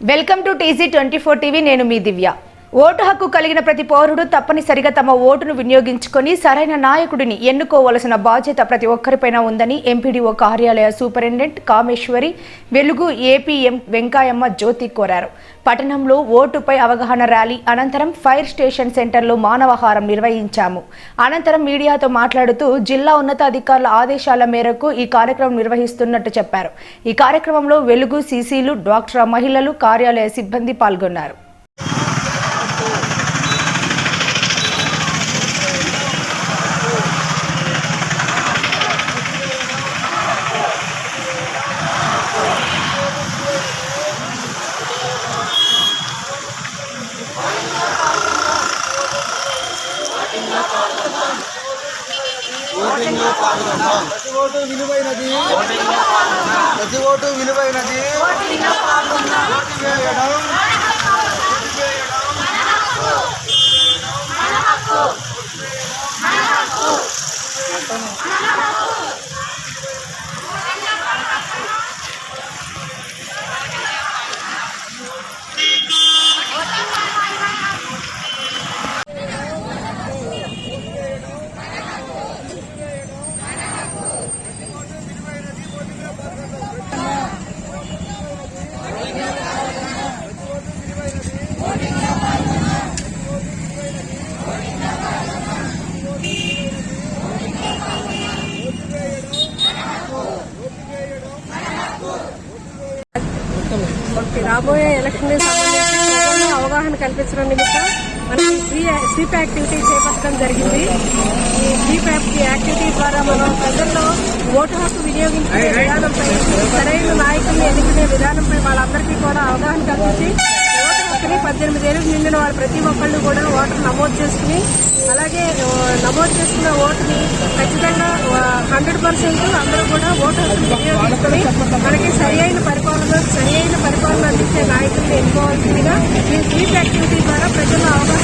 Welcome to TG twenty four TV నేను మీ దివ్య. Vote హక్కు కలిగిన ప్రతి పౌరుడు తప్పనిసరిగా తమ ఓటును వినియోగించుకొని సరైన నాయకుడిని ఎన్నుకోవలసిన బాధ్యత ప్రతి ఒక్కరిపైన ఉందని ఎంపీడీఓ కార్యాలయ సూపరింటెండెంట్ కామేశ్వరి వెలుగు ఏపీఎం వెంకాయమ్మ జ్యోతి కోరారు. పట్టణంలో ఓటుపై అవగాహన ర్యాలీ అనంతరం ఫైర్ స్టేషన్ సెంటర్లో మానవహారం నిర్వహించాము. అనంతరం మీడియాతో మాట్లాడుతూ జిల్లా ఉన్నతాధికారుల ఆదేశాల మేరకు ఈ కార్యక్రమం నిర్వహిస్తున్నట్టు చెప్పారు. ఈ కార్యక్రమంలో వెలుగు సీసీలు డాక్టర్ మహిళలు కార్యాలయ సిబ్బంది పాల్గొన్నారు. ప్రతి ఓటు విలువైనది ప్రతి ఓటు విలువైనది ఓటు వేయడం ఓటు వేయడం రాబోయే ఎలక్షన్ సంబంధించి అవగాహన కల్పించడం నిమిత్తం మనం స్వీప్ యాక్టివిటీ చేపట్టడం జరిగింది. ఈ స్వీప్ యాక్టివిటీ ద్వారా మనం ప్రజల్లో ఓటు హక్కు వినియోగించే విధానంపై సరైన నాయకుల్ని ఎన్నుకునే విధానంపై వాళ్ళందరికీ కూడా అవగాహన కల్పించి ఓటు హక్కుని పద్దెనిమిది ఏళ్ళు నిండిన వారు ప్రతి ఒక్కళ్ళు కూడా ఓటు నమోదు చేసుకుని అలాగే నమోదు చేసుకున్న ఓటుని ఖచ్చితంగా హండ్రెడ్ పర్సెంట్ అందరూ కూడా ఓటు హక్కుని వినియోగించుకుని ఎన్నుకోవాల్సిందిగా ఈ